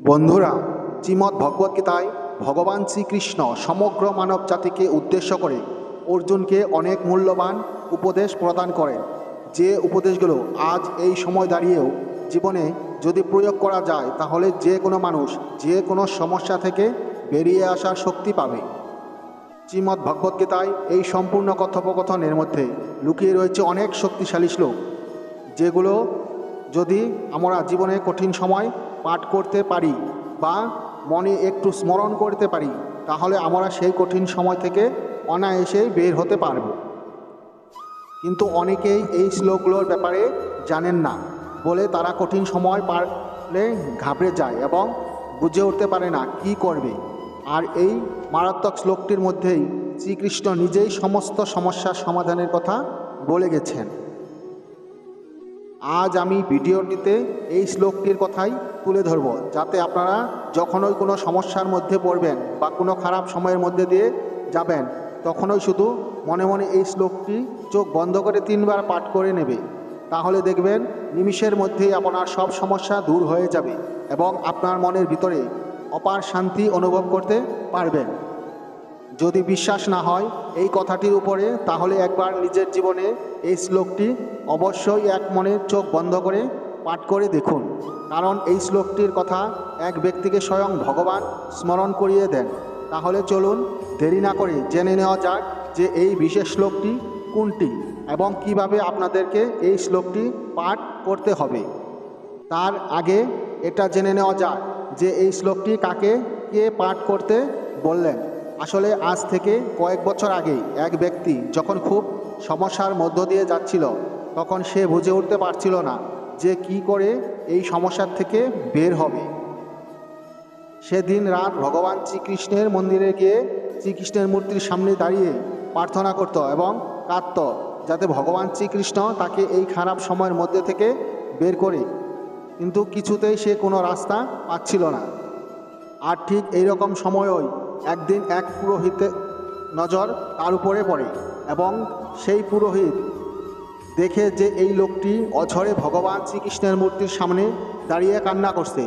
বন্ধুরা, শ্রীমদ্ ভগবদ্গীতায় ভগবান শ্রীকৃষ্ণ সমগ্র মানব জাতিকে উদ্দেশ্য করে অর্জুনকে অনেক মূল্যবান উপদেশ প্রদান করেন। যে উপদেশগুলো আজ এই সময় দাঁড়িয়েও জীবনে যদি প্রয়োগ করা যায়, তাহলে যে কোনো মানুষ যে কোনো সমস্যা থেকে বেরিয়ে আসার শক্তি পাবে। শ্রীমদ্ ভগবদ্গীতায় এই সম্পূর্ণ কথোপকথনের মধ্যে লুকিয়ে রয়েছে অনেক শক্তিশালী শ্লোক, যেগুলো যদি আমরা জীবনে কঠিন সময় পাঠ করতে পারি বা মনে একটু স্মরণ করতে পারি, তাহলে আমরা সেই কঠিন সময় থেকে অনায়াসেই বের হতে পারব। কিন্তু অনেকেই এই শ্লোকগুলোর ব্যাপারে জানেন না বলে তারা কঠিন সময় পারলে ঘাবড়ে যায় এবং বুঝে উঠতে পারে না কি করবে। আর এই মারাত্মক শ্লোকটির মধ্যেই শ্রীকৃষ্ণ নিজেই সমস্ত সমস্যার সমাধানের কথা বলে গেছেন। আজ আমি ভিডিওটিতে এই শ্লোকটির কথাই তুলে ধরব, যাতে আপনারা যখনই কোনো সমস্যার মধ্যে পড়বেন বা কোনো খারাপ সময়ের মধ্যে দিয়ে যাবেন, তখনই শুধু মনে মনে এই শ্লোকটি চোখ বন্ধ করে তিনবার পাঠ করে নেবে। তাহলে দেখবেন নিমিষের মধ্যেই আপনার সব সমস্যা দূর হয়ে যাবে এবং আপনার মনের ভিতরে অপার শান্তি অনুভব করতে পারবেন। যদি বিশ্বাস না হয় এই কথাটির উপরে, তাহলে একবার নিজের জীবনে এই শ্লোকটি অবশ্যই এক মনে চোখ বন্ধ করে পাঠ করে দেখুন। কারণ এই শ্লোকটির কথা এক ব্যক্তিকে স্বয়ং ভগবান স্মরণ করিয়ে দেন। তাহলে চলুন দেরি না করে জেনে নেওয়া যাক যে এই বিশেষ শ্লোকটি কোনটি এবং কীভাবে আপনাদেরকে এই শ্লোকটি পাঠ করতে হবে। তার আগে এটা জেনে নেওয়া যাক যে এই শ্লোকটি কাকে কে পাঠ করতে বললেন। আসলে আজ থেকে কয়েক বছর আগে এক ব্যক্তি যখন খুব সমস্যার মধ্য দিয়ে যাচ্ছিল, তখন সে বুঝে উঠতে পারছিল না যে কি করে এই সমস্যার থেকে বের হবে। সেদিন রাত ভগবান শ্রীকৃষ্ণের মন্দিরে গিয়ে শ্রীকৃষ্ণের মূর্তির সামনে দাঁড়িয়ে প্রার্থনা করত এবং কাঁদত যাতে ভগবান শ্রীকৃষ্ণ তাকে এই খারাপ সময়ের মধ্যে থেকে বের করে। কিন্তু কিছুতেই সে কোনো রাস্তা পাচ্ছিল না। আর ঠিক এইরকম সময়ই একদিন এক পুরোহিতের নজর তার উপরে পড়ে এবং সেই পুরোহিত দেখে যে এই লোকটি অঝরে ভগবান শ্রীকৃষ্ণের মূর্তির সামনে দাঁড়িয়ে কান্না করছে।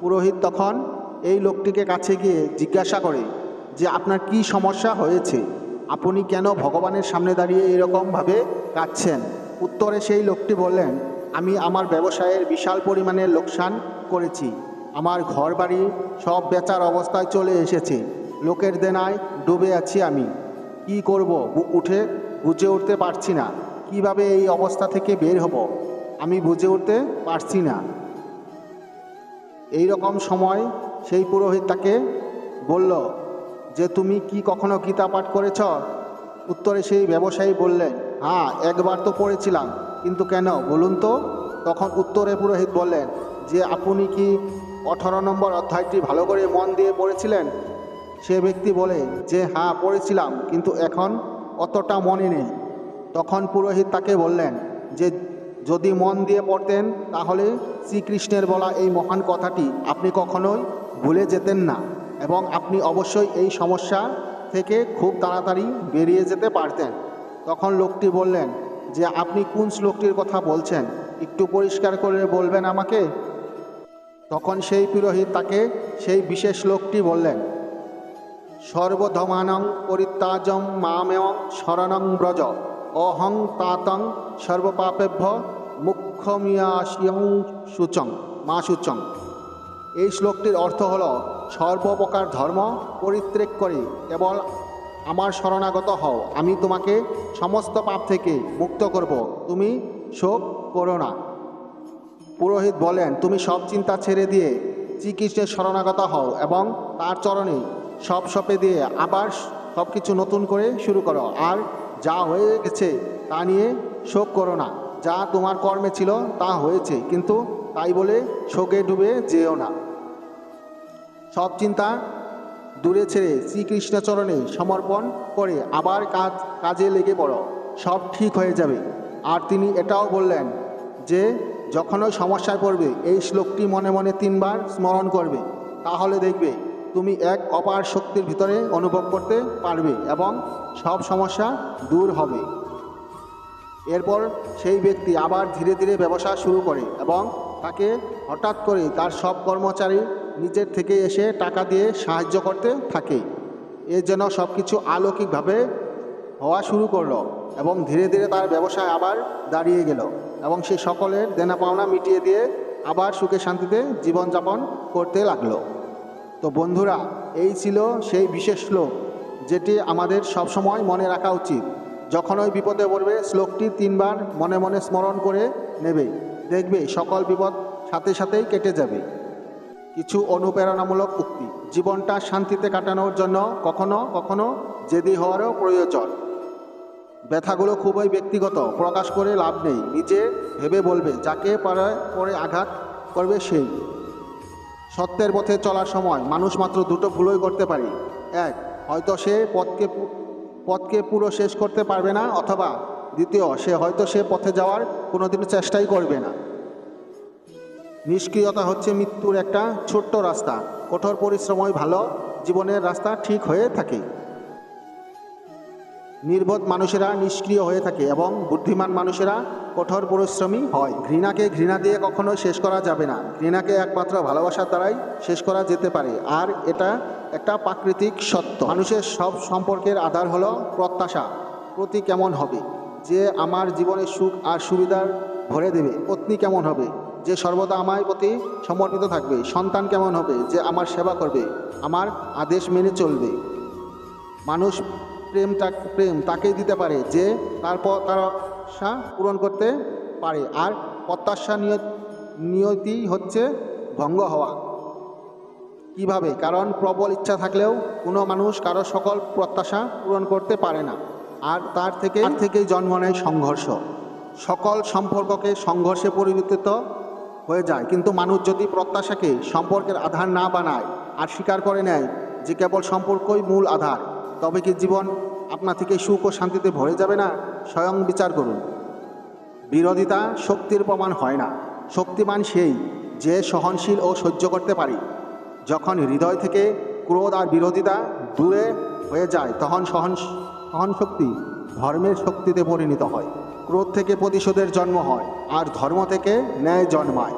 পুরোহিত তখন এই লোকটিকে কাছে গিয়ে জিজ্ঞাসা করে যে, আপনার কি সমস্যা হয়েছে? আপনি কেন ভগবানের সামনে দাঁড়িয়ে এরকমভাবে কাঁদছেন? উত্তরে সেই লোকটি বললেন, আমি আমার ব্যবসায়ের বিশাল পরিমাণে লোকসান করেছি। আমার ঘর বাড়ি সব বেচার অবস্থায় চলে এসেছে। লোকের দেনায় ডুবে আছি আমি। কি করব? উঠে বুঝে উঠতে পারছি না। কীভাবে এই অবস্থা থেকে বের হব, আমি বুঝে উঠতে পারছি না। এই রকম সময় সেই পুরোহিত তাকে বলল, যে তুমি কি কখনো গীতা পাঠ করেছ? উত্তরে সেই ব্যবসায়ী বললেন হ্যাঁ একবার তো পড়েছিলাম, কিন্তু কেন? বলুন তো। তখন উত্তরে পুরোহিত বললেন, যে আপনি কি আঠারো নম্বর অধ্যায়টি ভালো করে মন দিয়ে পড়েছিলেন? সে ব্যক্তি বলে, যে হ্যাঁ পড়েছিলাম, কিন্তু এখন অতটা মনে নেই। তখন পুরোহিত তাকে বললেন যে, যদি মন দিয়ে পড়তেন, তাহলে শ্রীকৃষ্ণের বলা এই মহান কথাটি আপনি কখনোই ভুলে যেতেন না এবং আপনি অবশ্যই এই সমস্যা থেকে খুব তাড়াতাড়ি বেরিয়ে যেতে পারতেন। তখন লোকটি বললেন যে, আপনি কোন শ্লোকটির কথা বলছেন? একটু পরিষ্কার করে বলবেন আমাকে? তখন সেই পুরোহিত তাকে সেই বিশেষ লোকটি বললেন, সর্বধমানং পরিত্যাজম মামেয় শরণং ব্রজ। অহং তাতং সর্বপাপেভ্য মুখ্যমিয়াশিয়ং সূচং, মা সূচং। এই শ্লোকটির অর্থ হল, সর্বপ্রকার ধর্ম পরিত্যাগ করে, কেবল আমার শরণাগত হও, আমি তোমাকে সমস্ত পাপ থেকে মুক্ত করব, তুমি শোক করো না। পুরোহিত বলেন, তুমি সব চিন্তা ছেড়ে দিয়ে শ্রীকৃষ্ণের শরণাগত হও এবং তার চরণে সব সপে দিয়ে আবার সব কিছু নতুন করে শুরু করো, আর যা হয়ে গেছে তা নিয়ে শোক করো না। যা তোমার কর্মে ছিল তা হয়েছে, কিন্তু তাই বলে শোকে ডুবে যেও না। সব চিন্তা দূরে ছেড়ে শ্রীকৃষ্ণ চরণে সমর্পণ করে আবার কাজ, কাজে লেগে পড়ো। সব ঠিক হয়ে যাবে। আর তিনি এটাও বললেন যে, যখনই সমস্যায় পড়বে, এই শ্লোকটি মনে মনে তিনবার স্মরণ করবে। তাহলে দেখবে তুমি এক অপার শক্তির ভিতরে অনুভব করতে পারবে এবং সব সমস্যা দূর হবে। এরপর সেই ব্যক্তি আবার ধীরে ধীরে ব্যবসা শুরু করে এবং তাকে হঠাৎ করে তার সব কর্মচারী নিজের থেকে এসে টাকা দিয়ে সাহায্য করতে থাকে। এর জন্য সব কিছু আলৌকিকভাবে হওয়া শুরু করল এবং ধীরে ধীরে তার ব্যবসায় আবার দাঁড়িয়ে গেল এবং সে সকলের দেনা পাওনা মিটিয়ে দিয়ে আবার সুখে শান্তিতে জীবনযাপন করতে লাগল। তো বন্ধুরা, এই ছিল সেই বিশেষ শ্লোক, যেটি আমাদের সবসময় মনে রাখা উচিত। যখন ওই বিপদে পড়বে, শ্লোকটি তিনবার মনে মনে স্মরণ করে নেবে। দেখবে সকল বিপদ সাথে সাথেই কেটে যাবে। কিছু অনুপ্রেরণামূলক উক্তি। জীবনটা শান্তিতে কাটানোর জন্য কখনো কখনো জেদি হওয়ারও প্রয়োজন। ব্যথাগুলো খুবই ব্যক্তিগত, প্রকাশ করে লাভ নেই। নিজে ভেবে বলবে, যাকে পরে পরে আঘাত করবে সেই। সত্যের পথে চলার সময় মানুষ মাত্র দুটো ভুলই করতে পারে। এক, হয়তো সে পথকে পথকে পুরো শেষ করতে পারবে না, অথবা দ্বিতীয়, সে হয়তো সে পথে যাওয়ার কোনোদিনও চেষ্টাই করবে না। নিষ্ক্রিয়তা হচ্ছে মৃত্যুর একটা ছোট্ট রাস্তা। কঠোর পরিশ্রমই ভালো, জীবনের রাস্তা ঠিক হয়ে থাকে। নির্বোধ মানুষেরা নিষ্ক্রিয় হয়ে থাকে এবং বুদ্ধিমান মানুষেরা কঠোর পরিশ্রমী হয়। ঘৃণাকে ঘৃণা দিয়ে কখনো শেষ করা যাবে না। ঘৃণাকে একমাত্র ভালোবাসার দ্বারাই শেষ করা যেতে পারে। আর এটা একটা প্রাকৃতিক সত্য। মানুষের সব সম্পর্কের আধার হলো প্রত্যাশা। প্রতি কেমন হবে? যে আমার জীবনের সুখ আর সুবিধার ভরে দেবে, পত্নী কেমন হবে? যে সর্বদা আমার প্রতি সমর্পিত থাকবে, সন্তান কেমন হবে? যে আমার সেবা করবে, আমার আদেশ মেনে চলবে। মানুষ প্রেমটা প্রেম তাকেই দিতে পারে যে তারপর তার পূরণ করতে পারে। আর প্রত্যাশা নিয়ত, নিয়তি হচ্ছে ভঙ্গ হওয়া। কীভাবে? কারণ প্রবল ইচ্ছা থাকলেও কোনো মানুষ কারও সকল প্রত্যাশা পূরণ করতে পারে না। আর তার থেকে, তার থেকেই জন্ম নেয় সংঘর্ষ। সকল সম্পর্ককে সংঘর্ষে পরিবর্তিত হয়ে যায়। কিন্তু মানুষ যদি প্রত্যাশাকে সম্পর্কের আধার না বানায়, আর স্বীকার করে নেয় যে কেবল সম্পর্কই মূল আধার তবে কি জীবন আপনা থেকে সুখ ও শান্তিতে ভরে যাবে না? স্বয়ং বিচার করুন। বিরোধিতা শক্তির প্রমাণ হয় না। শক্তিমান সেই যে সহনশীল ও সহ্য করতে পারে। যখন হৃদয় থেকে ক্রোধ আর বিরোধিতা দূরে হয়ে যায়, তখন সহন সহনশক্তি ধর্মের শক্তিতে পরিণত হয়। ক্রোধ থেকে প্রতিশোধের জন্ম হয় আর ধর্ম থেকে ন্যায় জন্মায়।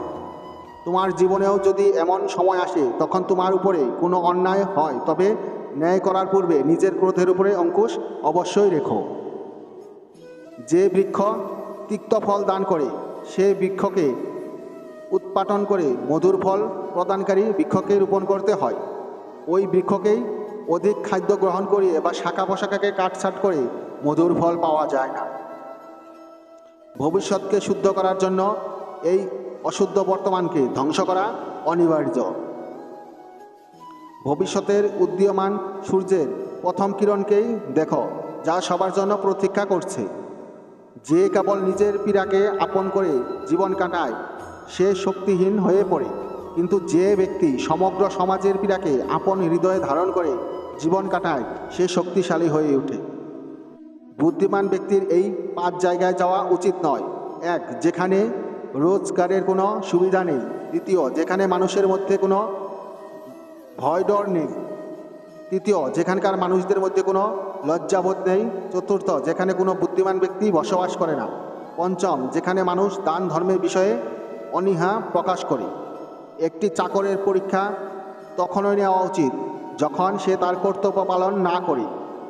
তোমার জীবনেও যদি এমন সময় আসে, তখন তোমার উপরে কোনো অন্যায় হয়, তবে ন্যায় করার পূর্বে নিজের ক্রোধের উপরে অঙ্কুশ অবশ্যই রেখো। যে বৃক্ষ তিক্ত ফল দান করে, সে বৃক্ষকে উৎপাটন করে মধুর ফল প্রদানকারী বৃক্ষকে রোপণ করতে হয়। ওই বৃক্ষকেই অধিক খাদ্য গ্রহণ করিয়ে বা শাখা পোশাকাকে কাটছাট করে মধুর ফল পাওয়া যায় না। ভবিষ্যৎকে শুদ্ধ করার জন্য এই অশুদ্ধ বর্তমানকে ধ্বংস করা অনিবার্য। ভবিষ্যতের উদীয়মান সূর্যের প্রথম কিরণকেই দেখো, যা সবার জন্য প্রতীক্ষা করছে। যে কেবল নিজের পীড়াকে আপন করে জীবন কাটায়, সে শক্তিহীন হয়ে পড়ে। কিন্তু যে ব্যক্তি সমগ্র সমাজের পীড়াকে আপন হৃদয়ে ধারণ করে জীবন কাটায়, সে শক্তিশালী হয়ে ওঠে। বুদ্ধিমান ব্যক্তির এই পাঁচ জায়গায় যাওয়া উচিত নয়। এক, যেখানে রোজগারের কোনো সুবিধা নেই। দ্বিতীয়, যেখানে মানুষের মধ্যে কোনো ভয় ডর নেই। তৃতীয়, যেখানকার মানুষদের মধ্যে কোনো লজ্জাবোধ নেই। চতুর্থ, যেখানে কোনো বুদ্ধিমান ব্যক্তি বসবাস করে না। পঞ্চম, যেখানে মানুষ দান ধর্মের বিষয়ে অনীহা প্রকাশ করে। একটি চাকরের পরীক্ষা তখনই নেওয়া উচিত, যখন সে তার কর্তব্য পালন না করে।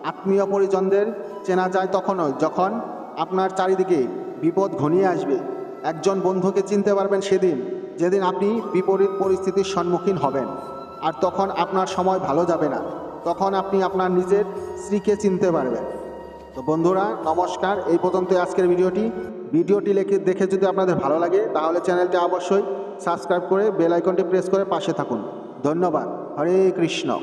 আত্মীয় পরিজনদের চেনা যায় তখনই, যখন আপনার চারিদিকে বিপদ ঘনিয়ে আসবে। একজন বন্ধুকে চিনতে পারবেন সেদিন, যেদিন আপনি বিপরীত পরিস্থিতির সম্মুখীন হবেন। আর তখন আপনার সময় ভালো যাবে না। তখন আপনি আপনার নিজের স্ত্রীকে চিনতে পারবেন। তো বন্ধুরা, নমস্কার। এই পর্যন্ত আজকের ভিডিওটি। ভিডিওটি লেখে, দেখে যদি আপনাদের ভালো লাগে, তাহলে চ্যানেলটি অবশ্যই সাবস্ক্রাইব করে বেল আইকনটি প্রেস করে পাশে থাকুন। ধন্যবাদ। হরে কৃষ্ণ।